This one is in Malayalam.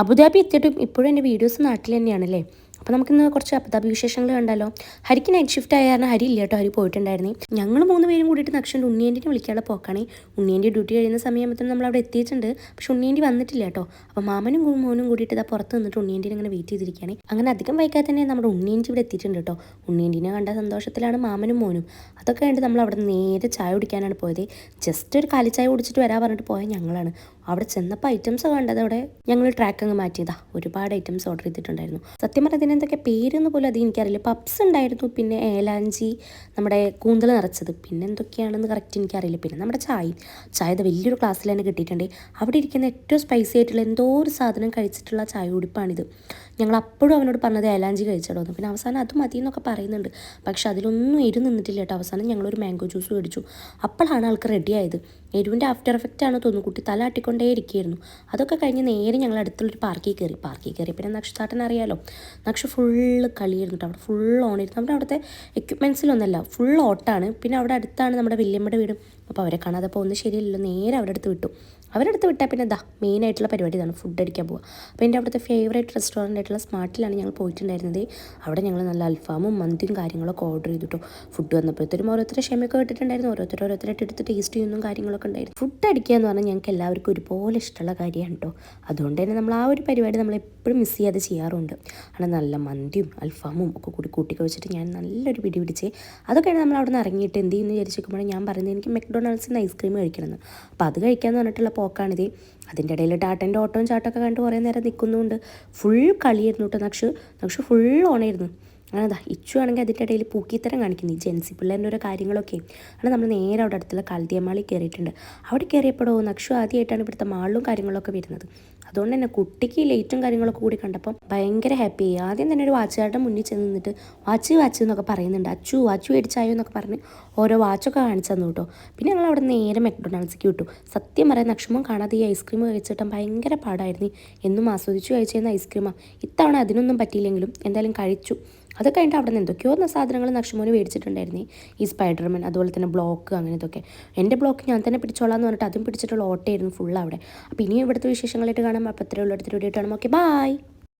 അബുദാബി എത്തിയിട്ടും ഇപ്പോഴും എന്റെ വീഡിയോസ് നാട്ടിൽ തന്നെയാണല്ലേ? അപ്പോൾ നമുക്കിന്ന് കുറച്ച് അബുദാബി വിശേഷങ്ങൾ കണ്ടാലോ? ഹരിക്ക് നൈറ്റ് ഷിഫ്റ്റ് ആയ കാരണം ഹരി ഇല്ല കേട്ടോ ഹരി പോയിട്ടുണ്ടായിരുന്നു. ഞങ്ങൾ മൂന്ന് പേരും കൂടിയിട്ട് നക്ഷൻ ഉണ്ണിയേന്റെ വിളിക്കാനുള്ള പോക്കാണേ. ഉണ്ണിയേന്റെ ഡ്യൂട്ടി കഴിയുന്ന സമയത്തിന് നമ്മൾ അവിടെ എത്തിയിട്ടുണ്ട്. പക്ഷെ ഉണ്ണിയേന്റെ വന്നിട്ടില്ല കേട്ടോ. അപ്പോൾ മാമനും മോനും കൂടിയിട്ട് ഇതാ പുറത്ത് നിന്നിട്ട് ഉണ്ണിയേന്റെ ഇങ്ങനെ വെയിറ്റ് ചെയ്തിരിക്കുകയാണ്. അങ്ങനെ അധികം വൈകാതെ തന്നെ നമ്മുടെ ഉണ്ണിയേന്റെ ഇവിടെ എത്തിയിട്ടുണ്ട് കേട്ടോ. ഉണ്ണിയേന്റെ കണ്ട സന്തോഷത്തിലാണ് മാമനും മോനും. അതൊക്കെ കഴിഞ്ഞിട്ട് നമ്മൾ അവിടെ നേരെ ചായ കുടിക്കാനാണ് പോയത്. ജസ്റ്റ് ഒരു കാലിച്ചായ കുടിച്ചിട്ട് വരാൻ പറഞ്ഞിട്ട് പോയ ഞങ്ങളാണ്. അവിടെ ചെന്നപ്പോൾ ഐറ്റംസ് വേണ്ടത് അവിടെ ഞങ്ങൾ ട്രാക്ക് അങ്ങ് മാറ്റിയതാ. ഒരുപാട് ഐറ്റംസ് ഓർഡർ ചെയ്തിട്ടുണ്ടായിരുന്നു. സത്യം പറഞ്ഞാൽ ഇതിനെന്തൊക്കെ പേരെന്ന് പോലും അത് എനിക്കറിയില്ല. പപ്സ് ഉണ്ടായിരുന്നു പിന്നെ ഏലാഞ്ചി നമ്മുടെ കൂന്തൽ നിറച്ചത്. പിന്നെ എന്തൊക്കെയാണെന്ന് കറക്റ്റ് എനിക്കറിയില്ല. പിന്നെ നമ്മുടെ ചായ. ചായ വലിയൊരു ക്ലാസ്സിൽ തന്നെ കിട്ടിയിട്ടുണ്ട്. അവിടെ ഇരിക്കുന്ന ഏറ്റവും സ്പൈസി ആയിട്ടുള്ള എന്തോ ഒരു സാധനം കഴിച്ചിട്ടുള്ള ചായ കുടിപ്പാണിത്. ഞങ്ങൾ അപ്പോഴും അവനോട് പറഞ്ഞത് ഏലാഞ്ചി കഴിച്ചിടുന്നു പിന്നെ അവസാനം അത് മതി എന്നൊക്കെ പറയുന്നുണ്ട്. പക്ഷെ അതിലൊന്നും എരു നിന്നിട്ടില്ല കേട്ടോ. അവസാനം ഞങ്ങളൊരു മാംഗോ ജ്യൂസ് മേടിച്ചു. അപ്പോഴാണ് ആൾക്ക് റെഡി ആയത്. എരുവിന്റെ ആഫ്റ്റർ എഫക്റ്റ് ആണ് തോന്നുന്നു. കുട്ടി തല ആട്ടിക്കൊണ്ടേ ഇരിക്കുകയായിരുന്നു. അതൊക്കെ കഴിഞ്ഞ് നേരെ ഞങ്ങൾ അടുത്തുള്ളൊരു പാർക്കിൽ കയറി. പാർക്കിൽ കയറി. പിന്നെ നക്ഷത്രാട്ടൻ അറിയാലോ? നക്ഷ ഫുള്ള് കളിയായിരുന്നു അവിടെ ഫുൾ ഓണായിരുന്നു നമ്മുടെ അവിടുത്തെ എക്യുപ്മെൻസിലൊന്നല്ല ഫുൾ ഓട്ടാണ് പിന്നെ അവിടെ അടുത്താണ് നമ്മുടെ വല്യമ്മയുടെ വീടും. അപ്പോൾ അവരെ കാണാതെ പോകുന്നത് ശരിയല്ലല്ലോ നേരെ അവരുടെ അടുത്ത് വിട്ടു. അവരുടെ അടുത്ത് വിട്ടാൽ പിന്നെ ദാ മെയിൻ ആയിട്ടുള്ള പരിപാടി ഇതാണ് ഫുഡ് അടിക്കാൻ പോവുക. അപ്പോൾ എന്റെ അവിടുത്തെ ഫേവറേറ്റ് റെസ്റ്റോറന്റ് ആയിട്ടുള്ള സ്മാർട്ടിലാണ് ഞങ്ങൾ പോയിട്ടുണ്ടായിരുന്നത്. അവിടെ ഞങ്ങൾ നല്ല അൽഫാമും മന്തിയും കാര്യങ്ങളൊക്കെ ഓർഡർ ചെയ്തിട്ടു. ഫുഡ് വന്നപ്പോഴത്തേക്കും ഓരോരുത്തരെ ക്ഷമയൊക്കെ കേട്ടിട്ടുണ്ടായിരുന്നു ഓരോരുത്തർ ഓരോരുത്തരായിട്ട് എടുത്ത് ടേസ്റ്റ് ചെയ്യുന്നതും കാര്യങ്ങളൊക്കെ ഉണ്ടായിരുന്നു. ഫുഡ് അടിക്കുക എന്ന് പറഞ്ഞാൽ ഞങ്ങൾക്ക് എല്ലാവർക്കും ഒരുപോലെ ഇഷ്ടമുള്ള കാര്യമാണ് കേട്ടോ. അതുകൊണ്ട് തന്നെ നമ്മൾ ആ ഒരു പരിപാടി നമ്മൾ എപ്പോഴും മിസ് ചെയ്യാതെ ചെയ്യാറുണ്ട്. അങ്ങനെ നല്ല മന്തിയും അൽഫാമും ഒക്കെ കൂടി കൂട്ടി കഴിച്ചിട്ട് ഞാൻ നല്ലൊരു പിടി പിടിച്ച് അതൊക്കെയാണ് നമ്മൾ അവിടെ നിന്ന് ഇറങ്ങിയിട്ട് എന്ത് ചെയ്യുന്നു വിചാരിച്ചിരിക്കുമ്പോഴാണ് ഞാൻ പറയുന്നത് എനിക്ക് മെക്ഡൊണാൾഡ്സിന് ഐസ്ക്രീം കഴിക്കണമെന്ന്. അപ്പോൾ അത് കഴിക്കാമെന്ന് പറഞ്ഞിട്ടുള്ള പോക്കാണിത്. അതിന്റെ ഇടയിൽ ടാട്ടന്റെ ഓട്ടവും ചാട്ടമൊക്കെ കണ്ട് കുറേ നേരം നിൽക്കുന്നുണ്ട് ഫുൾ കളിയായിരുന്നു കേട്ടോ നക്ഷു. നക്ഷു ഫുൾ ഓണായിരുന്നു അതാ ഇച്ചു ആണെങ്കിൽ അതിന്റെ ഇടയിൽ പൂക്കിത്തരം കാണിക്കുന്നു. ഈ ജെൻസി പിള്ളേരുടെ ഓരോ കാര്യങ്ങളൊക്കെ. ആണ് നമ്മൾ നേരെ അവിടെ അടുത്തുള്ള കാൽത്തിയമാളി കയറിയിട്ടുണ്ട്. അവിടെ കയറിയപ്പോഴോ നക്ഷു ആദ്യമായിട്ടാണ് ഇവിടുത്തെ മാളിലും കാര്യങ്ങളൊക്കെ വരുന്നത്. അതുകൊണ്ട് തന്നെ കുട്ടിക്ക് ലേറ്റും കാര്യങ്ങളൊക്കെ കൂടി കണ്ടപ്പം ഭയങ്കര ഹാപ്പി ആയി. ആദ്യം തന്നെ ഒരു വാച്ചുകാരുടെ മുന്നിൽ ചെന്ന് നിന്നിട്ട് വാച്ച് വാച്ച് എന്നൊക്കെ പറയുന്നുണ്ട്. അച്ചു വാച്ച് മേടിച്ചായോ എന്നൊക്കെ പറഞ്ഞ് ഓരോ വാച്ചൊക്കെ കാണിച്ചു തന്നു കേട്ടോ. പിന്നെ ഞങ്ങൾ അവിടെ നേരെ മെക്ഡൊണാൾഡ്സിക്ക് വിട്ടു. സത്യം പറയാൻ നക്ഷമം കാണാതെ ഈ ഐസ്ക്രീം കഴിച്ചിട്ട് ഭയങ്കര പാടായിരുന്നു. എന്നും ആസ്വദിച്ചു കഴിച്ചിരുന്ന ഐസ്ക്രീമാണ് ഇത്തവണ അതിനൊന്നും പറ്റിയില്ലെങ്കിലും എന്തായാലും കഴിച്ചു. അത് കഴിഞ്ഞിട്ട് അവിടെ നിന്ന് എന്തൊക്കെയോ സാധനങ്ങൾ നക്ഷമോന് മേടിച്ചിട്ടുണ്ടായിരുന്നേ. ഈ സ്പൈഡർമാൻ അതുപോലെ തന്നെ ബ്ലോക്ക് അങ്ങനത്തൊക്കെ എന്റെ ബ്ലോക്ക് ഞാൻ തന്നെ പിടിച്ചോളാം എന്ന് പറഞ്ഞിട്ട് അതും പിടിച്ചിട്ടുള്ള ഓട്ടയായിരുന്നു ഫുൾ അവിടെ. അപ്പോൾ ഇനിയും ഇവിടുത്തെ വിശേഷങ്ങളായിട്ട് കാണാം. അപ്പോൾ അത്രയുള്ള അടുത്തൊരു വീഡിയോ കാണാം. Okay bye